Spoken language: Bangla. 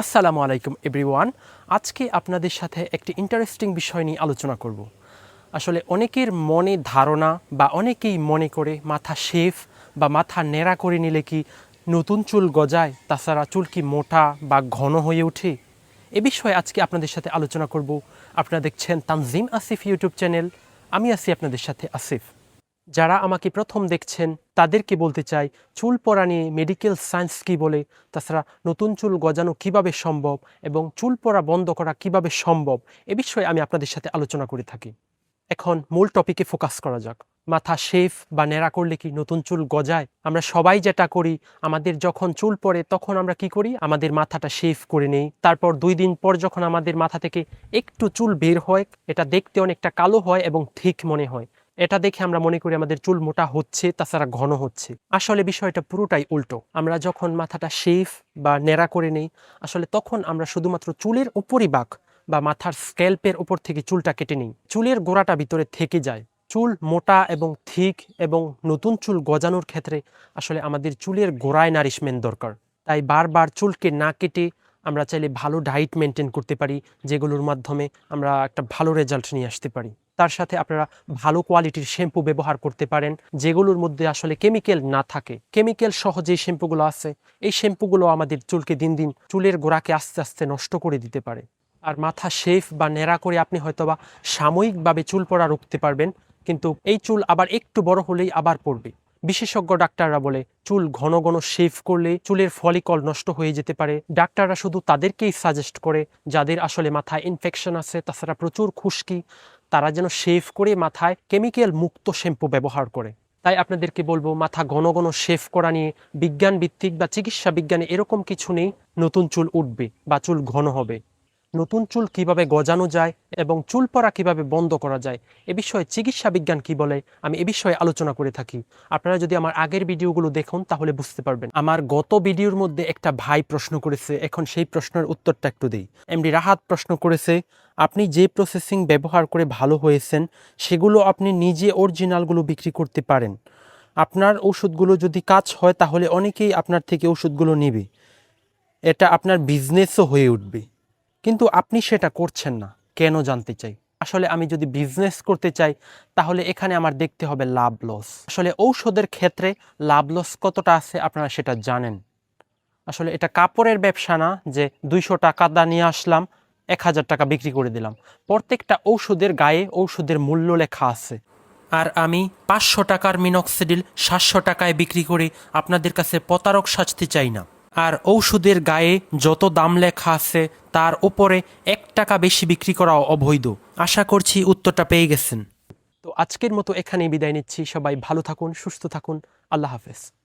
আসসালামু আলাইকুম, এভরিওয়ান। আজকে আপনাদের সাথে একটি ইন্টারেস্টিং বিষয় নিয়ে আলোচনা করব। আসলে অনেকের মনে ধারণা বা অনেকেই মনে করে মাথা শেফ বা মাথা নেড়া করে নিলে কি নতুন চুল গজায়, তাছাড়া চুল কি মোটা বা ঘন হয়ে ওঠে? এ বিষয়ে আজকে আপনাদের সাথে আলোচনা করব। আপনারা দেখছেন তানজিম আসিফ ইউটিউব চ্যানেল, আমি আছি আপনাদের সাথে আসিফ। যারা আমাকে প্রথম দেখছেন, তাদেরকে বলতে চাই, চুল পড়া নিয়ে মেডিকেল সায়েন্স কি বলে? তাছাড়া নতুন চুল গজানো কীভাবে সম্ভব এবং চুল পড়া বন্ধ করা কীভাবে সম্ভব? এ বিষয়ে আমি আপনাদের সাথে আলোচনা করে থাকি। এখন মূল টপিকে ফোকাস করা যাক। মাথা শেফ বা নেড়া করলে কি নতুন চুল গজায়? আমরা সবাই যেটা করি, আমাদের যখন চুল পড়ে তখন আমরা কি করি? আমাদের মাথাটা শেফ করে নেই। তারপর দুই দিন পর যখন আমাদের মাথা থেকে একটু চুল বের হয়, এটা দেখতে অনেকটা কালো হয় এবং ঠিক মনে হয়। এটা দেখে আমরা মনে করি আমাদের চুল মোটা হচ্ছে, তাছাড়া ঘন হচ্ছে। আসলে বিষয়টা পুরোটাই উল্টো। আমরা যখন মাথাটা শেফ বা নেড়া করে নেই, আসলে তখন আমরা শুধুমাত্র চুলের উপরই বাক বা মাথার স্ক্যাল্পের উপর থেকে চুলটা কেটে নিই। চুলের গোড়াটা ভিতরে থেকে যায়। চুল মোটা এবং থিক এবং নতুন চুল গজানোর ক্ষেত্রে আসলে আমাদের চুলের গোড়ায় নারিশমেন্ট দরকার। তাই বারবার চুলকে না কেটে আমরা চাইলে ভালো ডায়েট মেনটেন করতে পারি, যেগুলোর মাধ্যমে আমরা একটা ভালো রেজাল্ট নিয়ে আসতে পারি। তার সাথে আপনারা ভালো কোয়ালিটির শ্যাম্পু ব্যবহার করতে পারেন, যেগুলোর মধ্যে আসলে কেমিক্যাল না থাকে। কেমিক্যাল সহ যে শ্যাম্পুগুলো আছে। এই শ্যাম্পুগুলো আমাদের চুলকে দিন দিন চুলের গোড়াকে আস্তে আস্তে নষ্ট করে দিতে পারে। আর মাথা শেফ বা নেড়া করে আপনি হয়তোবা সাময়িকভাবে চুল পড়া রুখতে পারবেন, কিন্তু এই চুল আবার একটু বড় হলেই আবার পড়বে। বিশেষজ্ঞ ডাক্তাররা বলে, চুল ঘন ঘন শেভ করলে চুলের ফলিকল নষ্ট হয়ে যেতে পারে। ডাক্তাররা শুধু তাদেরকেই সাজেস্ট করে, যাদের আসলে মাথায় ইনফেকশন আছে, তাছাড়া প্রচুর খুশকি তারা যেন শেভ করে মাথায় কেমিক্যাল মুক্ত শ্যাম্পু ব্যবহার করে। তাই আপনাদেরকে বলব, মাথা ঘন ঘন শেভ করা নিয়ে বিজ্ঞান ভিত্তিক বা চিকিৎসা বিজ্ঞানে এরকম কিছু নেই, নতুন চুল উঠবে বা চুল ঘন হবে। নতুন চুল কীভাবে গজানো যায় এবং চুল পড়া কীভাবে বন্ধ করা যায়, এ বিষয়ে চিকিৎসা বিজ্ঞান কি বলে, আমি এ বিষয়ে আলোচনা করে থাকি। আপনারা যদি আমার আগের ভিডিওগুলো দেখুন, তাহলে বুঝতে পারবেন। আমার গত ভিডিওর মধ্যে একটা ভাই প্রশ্ন করেছে, এখন সেই প্রশ্নের উত্তরটা একটু দিই। এমডি রাহাত প্রশ্ন করেছে, আপনি যে প্রসেসিং ব্যবহার করে ভালো হয়েছেন, সেগুলো আপনি নিজে অরিজিনালগুলো বিক্রি করতে পারেন। আপনার ওষুধগুলো যদি কাজ হয়, তাহলে অনেকেই আপনার থেকে ওষুধগুলো নেবে। এটা আপনার বিজনেসও হয়ে উঠবে। কিন্তু আপনি সেটা করছেন না। কেন জানতে চাই? আসলে আমি যদি বিজনেস করতে চাই, তাহলে এখানে আমার দেখতে হবে লাভ লস আসলে ঔষধের ক্ষেত্রে লাভ লস কতটা আছে আপনারা সেটা জানেন। আসলে এটা কাপড়ের ব্যবসা না যে দুইশো টাকা দা নিয়ে আসলাম, এক হাজার টাকা বিক্রি করে দিলাম। প্রত্যেকটা ঔষধের গায়ে ঔষধের মূল্য লেখা আছে। আর আমি পাঁচশো টাকার মিনক্সিডিল সাতশো টাকায় বিক্রি করে আপনাদের কাছে প্রতারক সাজতে চাই না। আর ঔষধের গায়ে যত দাম লেখা আছে, তার উপরে এক টাকা বেশি বিক্রি করা অবৈধ। আশা করছি উত্তরটা পেয়ে গেছেন। তো আজকের মতো এখানেই বিদায় নিচ্ছি। সবাই ভালো থাকুন, সুস্থ থাকুন। আল্লাহ হাফেজ।